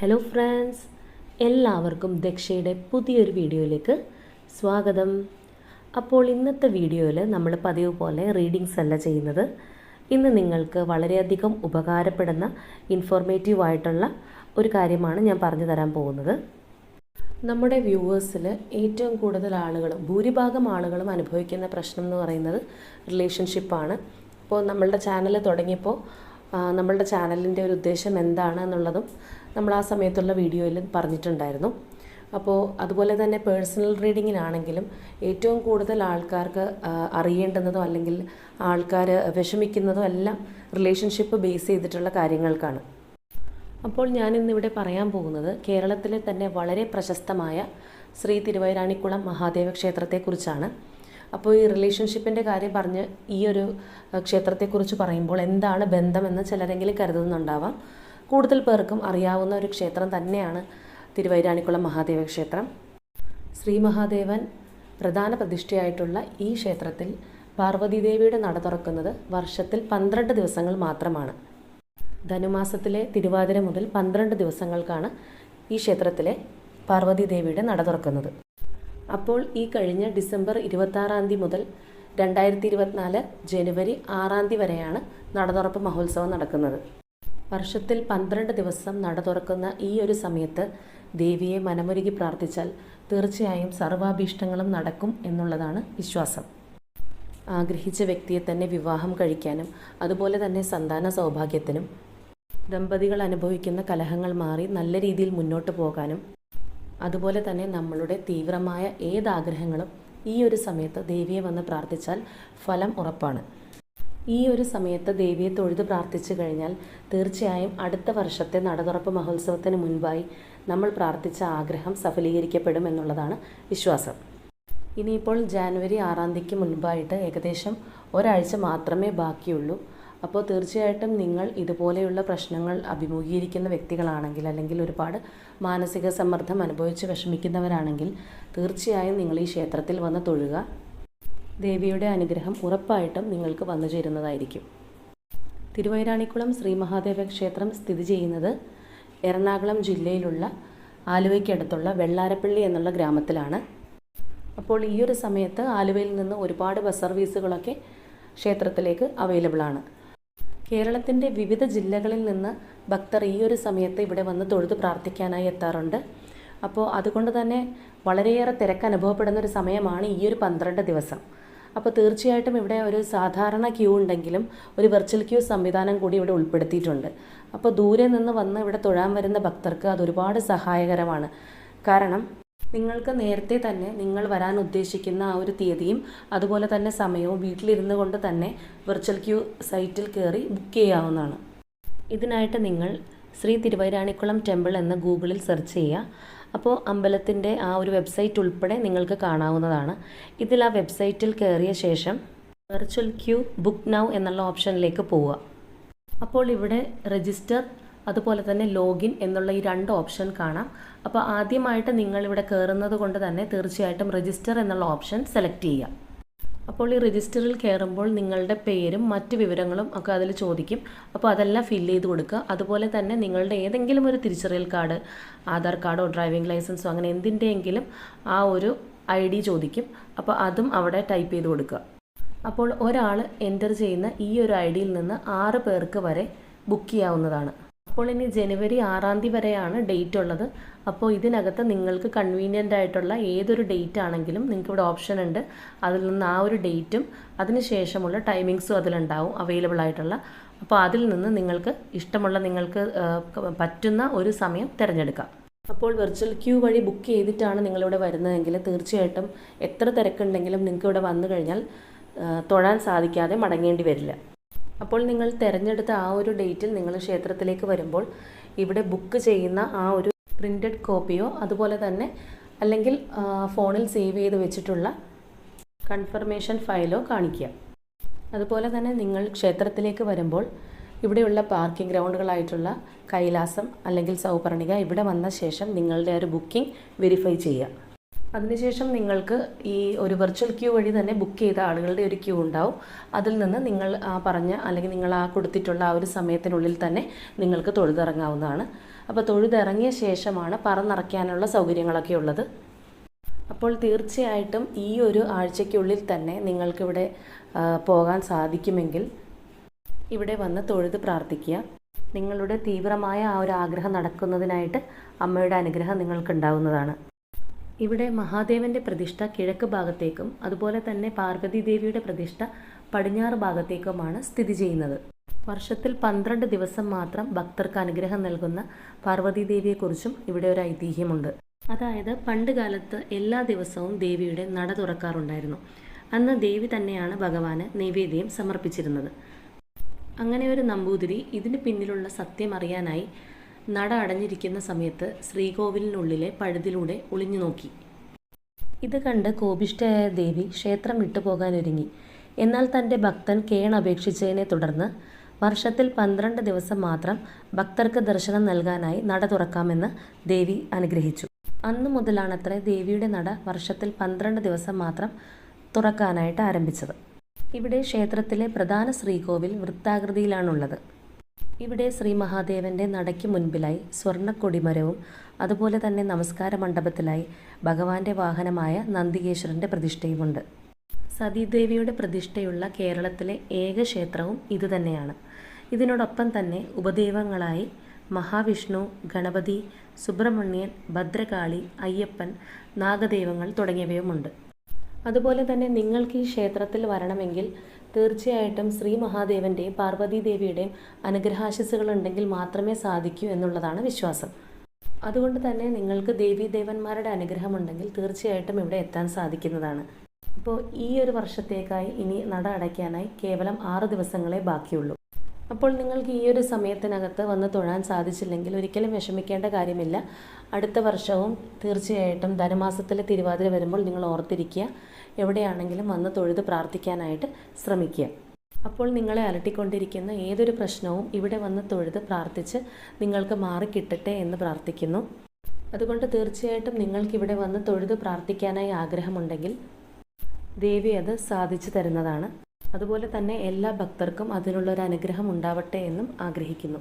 Hello friends എല്ലാവർക്കും ദക്ഷയുടെ പുതിയൊരു വീഡിയോയിലേക്ക് സ്വാഗതം. അപ്പോൾ ഇന്നത്തെ വീഡിയോയിൽ നമ്മൾ പതിവ് പോലെ റീഡിങ്സ് അല്ല ചെയ്യുന്നത്. ഇന്ന് നിങ്ങൾക്ക് വളരെയധികം ഉപകാരപ്പെടുന്ന ഇൻഫോർമേറ്റീവ് ആയിട്ടുള്ള ഒരു കാര്യമാണ് ഞാൻ പറഞ്ഞു തരാൻ പോകുന്നത്. നമ്മുടെ വ്യൂവേഴ്സിൽ ഏറ്റവും കൂടുതൽ ആളുകളും ഭൂരിഭാഗം ആളുകളും അനുഭവിക്കുന്ന പ്രശ്നം എന്ന് പറയുന്നത് റിലേഷൻഷിപ്പാണ് ഇപ്പോൾ നമ്മളുടെ ചാനൽ തുടങ്ങിയപ്പോൾ നമ്മളുടെ ചാനലിന്റെ ഒരു ഉദ്ദേശം എന്താണ് എന്നുള്ളതും നമ്മൾ ആ സമയത്തുള്ള വീഡിയോയിൽ പറഞ്ഞിട്ടുണ്ടായിരുന്നു. അപ്പോൾ അതുപോലെ തന്നെ പേഴ്സണൽ റീഡിങ്ങിനാണെങ്കിലും ഏറ്റവും കൂടുതൽ ആൾക്കാർക്ക് അറിയേണ്ടുന്നതോ അല്ലെങ്കിൽ ആൾക്കാർ വിഷമിക്കുന്നതോ എല്ലാം റിലേഷൻഷിപ്പ് ബേസ് ചെയ്തിട്ടുള്ള കാര്യങ്ങൾക്കാണ്. അപ്പോൾ ഞാനിന്നിവിടെ പറയാൻ പോകുന്നത് കേരളത്തിലെ തന്നെ വളരെ പ്രശസ്തമായ ശ്രീ തിരുവൈരാണിക്കുളം മഹാദേവ ക്ഷേത്രത്തെക്കുറിച്ചാണ്. അപ്പോൾ ഈ റിലേഷൻഷിപ്പിന്റെ കാര്യം പറഞ്ഞ് ഈ ഒരു ക്ഷേത്രത്തെക്കുറിച്ച് പറയുമ്പോൾ എന്താണ് ബന്ധമെന്ന് ചിലരെങ്കിലും കരുതുന്നുണ്ടാവാം. കൂടുതൽ പേർക്കും അറിയാവുന്ന ഒരു ക്ഷേത്രം തന്നെയാണ് തിരുവൈരാണിക്കുളം മഹാദേവ ക്ഷേത്രം. ശ്രീ മഹാദേവൻ പ്രധാന പ്രതിഷ്ഠയായിട്ടുള്ള ഈ ക്ഷേത്രത്തിൽ പാർവതീദേവിയുടെ നട തുറക്കുന്നത് വർഷത്തിൽ പന്ത്രണ്ട് ദിവസങ്ങൾ മാത്രമാണ്. ധനുമാസത്തിലെ തിരുവാതിര മുതൽ പന്ത്രണ്ട് ദിവസങ്ങൾക്കാണ് ഈ ക്ഷേത്രത്തിലെ പാർവതി ദേവിയുടെ നട തുറക്കുന്നത്. അപ്പോൾ ഈ കഴിഞ്ഞ ഡിസംബർ ഇരുപത്താറാം തീയതി മുതൽ രണ്ടായിരത്തി ഇരുപത്തിനാല് ജനുവരി ആറാം തീയതി വരെയാണ് നട തുറപ്പ് മഹോത്സവം നടക്കുന്നത്. വർഷത്തിൽ പന്ത്രണ്ട് ദിവസം നട തുറക്കുന്ന ഈ ഒരു സമയത്ത് ദേവിയെ മനമൊരുകി പ്രാർത്ഥിച്ചാൽ തീർച്ചയായും സർവാഭീഷ്ടങ്ങളും നടക്കും എന്നുള്ളതാണ് വിശ്വാസം. ആഗ്രഹിച്ച വ്യക്തിയെ തന്നെ വിവാഹം കഴിക്കാനും അതുപോലെ തന്നെ സന്താന സൗഭാഗ്യത്തിനും ദമ്പതികൾ അനുഭവിക്കുന്ന കലഹങ്ങൾ മാറി നല്ല രീതിയിൽ മുന്നോട്ട് പോകാനും അതുപോലെ തന്നെ നമ്മളുടെ തീവ്രമായ ഏതാഗ്രഹങ്ങളും ഈ ഒരു സമയത്ത് ദേവിയെ വന്ന് പ്രാർത്ഥിച്ചാൽ ഫലം ഉറപ്പാണ്. ഈ ഒരു സമയത്ത് ദേവിയെ തൊഴുത് പ്രാർത്ഥിച്ചു കഴിഞ്ഞാൽ തീർച്ചയായും അടുത്ത വർഷത്തെ നടതുറപ്പ് മഹോത്സവത്തിന് മുൻപായി നമ്മൾ പ്രാർത്ഥിച്ച ആഗ്രഹം സഫലീകരിക്കപ്പെടും എന്നുള്ളതാണ് വിശ്വാസം. ഇനിയിപ്പോൾ ജാനുവരി ആറാം തീയതിക്ക് മുൻപായിട്ട് ഏകദേശം ഒരാഴ്ച മാത്രമേ ബാക്കിയുള്ളൂ. അപ്പോൾ തീർച്ചയായിട്ടും നിങ്ങൾ ഇതുപോലെയുള്ള പ്രശ്നങ്ങൾ അഭിമുഖീകരിക്കുന്ന വ്യക്തികളാണെങ്കിൽ അല്ലെങ്കിൽ ഒരുപാട് മാനസിക സമ്മർദ്ദം അനുഭവിച്ച് വിഷമിക്കുന്നവരാണെങ്കിൽ തീർച്ചയായും നിങ്ങൾ ഈ ക്ഷേത്രത്തിൽ വന്ന് തൊഴുക. ദേവിയുടെ അനുഗ്രഹം ഉറപ്പായിട്ടും നിങ്ങൾക്ക് വന്നു ചേരുന്നതായിരിക്കും. തിരുവൈരാണിക്കുളം ശ്രീ മഹാദേവ ക്ഷേത്രം സ്ഥിതി ചെയ്യുന്നത് എറണാകുളം ജില്ലയിലുള്ള ആലുവയ്ക്കടുത്തുള്ള വെള്ളാരപ്പള്ളി എന്നുള്ള ഗ്രാമത്തിലാണ്. അപ്പോൾ ഈ ഒരു സമയത്ത് ആലുവയിൽ നിന്ന് ഒരുപാട് ബസ് സർവീസുകളൊക്കെ ക്ഷേത്രത്തിലേക്ക് അവൈലബിൾ ആണ്. കേരളത്തിന്റെ വിവിധ ജില്ലകളിൽ നിന്ന് ഭക്തർ ഈ ഒരു സമയത്ത് ഇവിടെ വന്ന് തൊഴുത് പ്രാർത്ഥിക്കാനായി എത്താറുണ്ട്. അപ്പോൾ അതുകൊണ്ട് തന്നെ വളരെയേറെ തിരക്ക് അനുഭവപ്പെടുന്ന ഒരു സമയമാണ് ഈ ഒരു പന്ത്രണ്ട് ദിവസം. അപ്പോൾ തീർച്ചയായിട്ടും ഇവിടെ ഒരു സാധാരണ ക്യൂ ഉണ്ടെങ്കിലും ഒരു വെർച്വൽ ക്യൂ സംവിധാനം കൂടി ഇവിടെ ഉൾപ്പെടുത്തിയിട്ടുണ്ട്. അപ്പോൾ ദൂരെ നിന്ന് വന്ന് ഇവിടെ തൊഴാൻ വരുന്ന ഭക്തർക്ക് അത് ഒരുപാട് സഹായകരമാണ്. കാരണം നിങ്ങൾക്ക് നേരത്തെ തന്നെ നിങ്ങൾ വരാൻ ഉദ്ദേശിക്കുന്ന ആ ഒരു തീയതിയും അതുപോലെ തന്നെ സമയവും വീട്ടിലിരുന്നു കൊണ്ട് തന്നെ വെർച്വൽ ക്യൂ സൈറ്റിൽ കയറി ബുക്ക് ചെയ്യാവുന്നതാണ്. ഇതിനായിട്ട് നിങ്ങൾ ശ്രീ തിരുവൈരാണിക്കുളം ടെമ്പിൾ എന്ന് ഗൂഗിളിൽ സെർച്ച് ചെയ്യുക. അപ്പോൾ അമ്പലത്തിന്റെ ആ ഒരു വെബ്സൈറ്റ് ഉൾപ്പെടെ നിങ്ങൾക്ക് കാണാവുന്നതാണ്. ഇതിൽ ആ വെബ്സൈറ്റിൽ കയറിയ ശേഷം വെർച്വൽ ക്യൂ ബുക്ക് നൗ എന്നുള്ള ഓപ്ഷനിലേക്ക് പോവുക. അപ്പോൾ ഇവിടെ രജിസ്റ്റർ അതുപോലെ തന്നെ ലോഗിൻ എന്നുള്ള ഈ രണ്ട് ഓപ്ഷൻ കാണാം. അപ്പോൾ ആദ്യമായിട്ട് നിങ്ങൾ ഇവിടെ കയറുന്നത് കൊണ്ട് തന്നെ തീർച്ചയായിട്ടും രജിസ്റ്റർ എന്നുള്ള ഓപ്ഷൻ സെലക്ട് ചെയ്യാം അപ്പോൾ ഈ രജിസ്റ്ററിൽ കയറുമ്പോൾ നിങ്ങളുടെ പേരും മറ്റ് വിവരങ്ങളും ഒക്കെ അതിൽ ചോദിക്കും. അപ്പോൾ അതെല്ലാം ഫില്ല് ചെയ്ത് കൊടുക്കുക. അതുപോലെ തന്നെ നിങ്ങളുടെ ഏതെങ്കിലും ഒരു തിരിച്ചറിയൽ കാർഡ് ആധാർ കാർഡോ ഡ്രൈവിംഗ് ലൈസൻസോ അങ്ങനെ എന്തിന്റെയെങ്കിലും ആ ഒരു ഐ ഡി ചോദിക്കും. അപ്പോൾ അതും അവിടെ ടൈപ്പ് ചെയ്ത് കൊടുക്കുക. അപ്പോൾ ഒരാൾ എന്റർ ചെയ്യുന്ന ഈ ഒരു ഐ ഡിയിൽ നിന്ന് ആറ് പേർക്ക് വരെ ബുക്ക് ചെയ്യാവുന്നതാണ്. അപ്പോൾ ഇനി ജനുവരി ആറാം തീയതി വരെയാണ് ഡേറ്റ് ഉള്ളത്. അപ്പോൾ ഇതിനകത്ത് നിങ്ങൾക്ക് കൺവീനിയന്റ് ആയിട്ടുള്ള ഏതൊരു ഡേറ്റ് ആണെങ്കിലും നിങ്ങൾക്ക് ഇവിടെ ഓപ്ഷൻ ഉണ്ട്. അതിൽ നിന്ന് ആ ഒരു ഡേറ്റും അതിനുശേഷമുള്ള ടൈമിങ്സും അതിലുണ്ടാവും അവൈലബിൾ ആയിട്ടുള്ള. അപ്പോൾ അതിൽ നിന്ന് നിങ്ങൾക്ക് ഇഷ്ടമുള്ള നിങ്ങൾക്ക് പറ്റുന്ന ഒരു സമയം തിരഞ്ഞെടുക്കാം. അപ്പോൾ വെർച്വൽ ക്യൂ വഴി ബുക്ക് ചെയ്തിട്ടാണ് നിങ്ങളിവിടെ വരുന്നതെങ്കിൽ തീർച്ചയായിട്ടും എത്ര തിരക്കുണ്ടെങ്കിലും നിങ്ങൾക്ക് ഇവിടെ വന്നു കഴിഞ്ഞാൽ തൊഴാൻ സാധിക്കാതെ മടങ്ങേണ്ടി വരില്ല. അപ്പോൾ നിങ്ങൾ തിരഞ്ഞെടുത്ത ആ ഒരു ഡേറ്റിൽ നിങ്ങൾ ക്ഷേത്രത്തിലേക്ക് വരുമ്പോൾ ഇവിടെ ബുക്ക് ചെയ്യുന്ന ആ ഒരു പ്രിന്റഡ് കോപ്പിയോ അതുപോലെ തന്നെ അല്ലെങ്കിൽ ഫോണിൽ സേവ് ചെയ്ത് വെച്ചിട്ടുള്ള കൺഫർമേഷൻ ഫയലോ കാണിക്കുക. അതുപോലെ തന്നെ നിങ്ങൾ ക്ഷേത്രത്തിലേക്ക് വരുമ്പോൾ ഇവിടെയുള്ള പാർക്കിംഗ് ഗ്രൗണ്ടുകളായിട്ടുള്ള കൈലാസം അല്ലെങ്കിൽ സൗപർണിക ഇവിടെ വന്ന ശേഷം നിങ്ങളുടെ ഒരു ബുക്കിംഗ് വെരിഫൈ ചെയ്യുക. അതിനുശേഷം നിങ്ങൾക്ക് ഈ ഒരു വെർച്വൽ ക്യൂ വഴി തന്നെ ബുക്ക് ചെയ്ത ആളുകളുടെ ഒരു ക്യൂ ഉണ്ടാവും. അതിൽ നിന്ന് നിങ്ങൾ ആ പറഞ്ഞ അല്ലെങ്കിൽ നിങ്ങൾ ആ കൊടുത്തിട്ടുള്ള ആ ഒരു സമയത്തിനുള്ളിൽ തന്നെ നിങ്ങൾക്ക് തൊഴുതിറങ്ങാവുന്നതാണ്. അപ്പോൾ തൊഴുതിറങ്ങിയ ശേഷമാണ് പറന്നിറക്കാനുള്ള സൗകര്യങ്ങളൊക്കെ ഉള്ളത്. അപ്പോൾ തീർച്ചയായിട്ടും ഈ ഒരു ആഴ്ചയ്ക്കുള്ളിൽ തന്നെ നിങ്ങൾക്കിവിടെ പോകാൻ സാധിക്കുമെങ്കിൽ ഇവിടെ വന്ന് തൊഴുത് പ്രാർത്ഥിക്കുക. നിങ്ങളുടെ തീവ്രമായ ആ ഒരു ആഗ്രഹം നടക്കുന്നതിനായിട്ട് അമ്മയുടെ അനുഗ്രഹം നിങ്ങൾക്കുണ്ടാവുന്നതാണ്. ഇവിടെ മഹാദേവന്റെ പ്രതിഷ്ഠ കിഴക്ക് ഭാഗത്തേക്കും അതുപോലെ തന്നെ പാർവതി ദേവിയുടെ പ്രതിഷ്ഠ പടിഞ്ഞാറ് ഭാഗത്തേക്കുമാണ് സ്ഥിതി ചെയ്യുന്നത്. വർഷത്തിൽ പന്ത്രണ്ട് ദിവസം മാത്രം ഭക്തർക്ക് അനുഗ്രഹം നൽകുന്ന പാർവതി ദേവിയെക്കുറിച്ചും ഇവിടെ ഒരു ഐതിഹ്യമുണ്ട്. അതായത് പണ്ട് കാലത്ത് എല്ലാ ദിവസവും ദേവിയുടെ നട തുറക്കാറുണ്ടായിരുന്നു. അന്ന് ദേവി തന്നെയാണ് ഭഗവാന് നൈവേദ്യം സമർപ്പിച്ചിരുന്നത്. അങ്ങനെ ഒരു നമ്പൂതിരി ഇതിന് പിന്നിലുള്ള സത്യം അറിയാനായി നട അടഞ്ഞിരിക്കുന്ന സമയത്ത് ശ്രീകോവിലിനുള്ളിലെ പഴുതിലൂടെ ഒളിഞ്ഞു നോക്കി. ഇത് കണ്ട് കോപിഷ്ഠയായ ദേവി ക്ഷേത്രം വിട്ടുപോകാനൊരുങ്ങി എന്നാൽ തന്റെ ഭക്തൻ കേൺ അപേക്ഷിച്ചതിനെ തുടർന്ന് വർഷത്തിൽ പന്ത്രണ്ട് ദിവസം മാത്രം ഭക്തർക്ക് ദർശനം നൽകാനായി നട തുറക്കാമെന്ന് ദേവി അനുഗ്രഹിച്ചു. അന്നു മുതലാണത്രേ ദേവിയുടെ നട വർഷത്തിൽ പന്ത്രണ്ട് ദിവസം മാത്രം തുറക്കാനായിട്ട് ആരംഭിച്ചത്. ഇവിടെ ക്ഷേത്രത്തിലെ പ്രധാന ശ്രീകോവിൽ വൃത്താകൃതിയിലാണുള്ളത്. ഇവിടെ ശ്രീ മഹാദേവന്റെ നടയ്ക്ക് മുൻപിലായി സ്വർണക്കൊടിമരവും അതുപോലെ തന്നെ നമസ്കാര മണ്ഡപത്തിലായി ഭഗവാന്റെ വാഹനമായ നന്ദികേശ്വരന്റെ പ്രതിഷ്ഠയുമുണ്ട്. സതീദേവിയുടെ പ്രതിഷ്ഠയുള്ള കേരളത്തിലെ ഏക ക്ഷേത്രവും ഇതുതന്നെയാണ് ഇതിനോടൊപ്പം തന്നെ ഉപദേവങ്ങളായി മഹാവിഷ്ണു ഗണപതി സുബ്രഹ്മണ്യൻ ഭദ്രകാളി അയ്യപ്പൻ നാഗദേവങ്ങൾ തുടങ്ങിയവയുമുണ്ട്. അതുപോലെ തന്നെ നിങ്ങൾക്ക് ഈ ക്ഷേത്രത്തിൽ വരണമെങ്കിൽ തീർച്ചയായിട്ടും ശ്രീ മഹാദേവന്റെയും പാർവതി ദേവിയുടെയും അനുഗ്രഹാശിസുകൾ ഉണ്ടെങ്കിൽ മാത്രമേ സാധിക്കൂ എന്നുള്ളതാണ് വിശ്വാസം. അതുകൊണ്ട് തന്നെ നിങ്ങൾക്ക് ദേവീ ദേവന്മാരുടെ അനുഗ്രഹമുണ്ടെങ്കിൽ തീർച്ചയായിട്ടും ഇവിടെ എത്താൻ സാധിക്കുന്നതാണ്. അപ്പോൾ ഈ ഒരു വർഷത്തേക്കായി ഇനി നട അടയ്ക്കാനായി കേവലം ആറ് ദിവസങ്ങളെ ബാക്കിയുള്ളൂ. അപ്പോൾ നിങ്ങൾക്ക് ഈ ഒരു സമയത്തിനകത്ത് വന്ന് തൊഴാൻ സാധിച്ചില്ലെങ്കിൽ ഒരിക്കലും വിഷമിക്കേണ്ട കാര്യമില്ല. അടുത്ത വർഷവും തീർച്ചയായിട്ടും ധനമാസത്തിലെ തിരുവാതിര വരുമ്പോൾ നിങ്ങൾ ഓർത്തിരിക്കുക. എവിടെയാണെങ്കിലും വന്ന് തൊഴുത് പ്രാർത്ഥിക്കാനായിട്ട് ശ്രമിക്കുക. അപ്പോൾ നിങ്ങളെ അലട്ടിക്കൊണ്ടിരിക്കുന്ന ഏതൊരു പ്രശ്നവും ഇവിടെ വന്ന് തൊഴുത് പ്രാർത്ഥിച്ച് നിങ്ങൾക്ക് മാറിക്കിട്ടട്ടെ എന്ന് പ്രാർത്ഥിക്കുന്നു. അതുകൊണ്ട് തീർച്ചയായിട്ടും നിങ്ങൾക്കിവിടെ വന്ന് തൊഴുത് പ്രാർത്ഥിക്കാനായി ആഗ്രഹമുണ്ടെങ്കിൽ ദേവി അത് സാധിച്ചു തരുന്നതാണ്. അതുപോലെ തന്നെ എല്ലാ ഭക്തർക്കും അതിനുള്ളൊരു അനുഗ്രഹം ഉണ്ടാവട്ടെ എന്നും ആഗ്രഹിക്കുന്നു.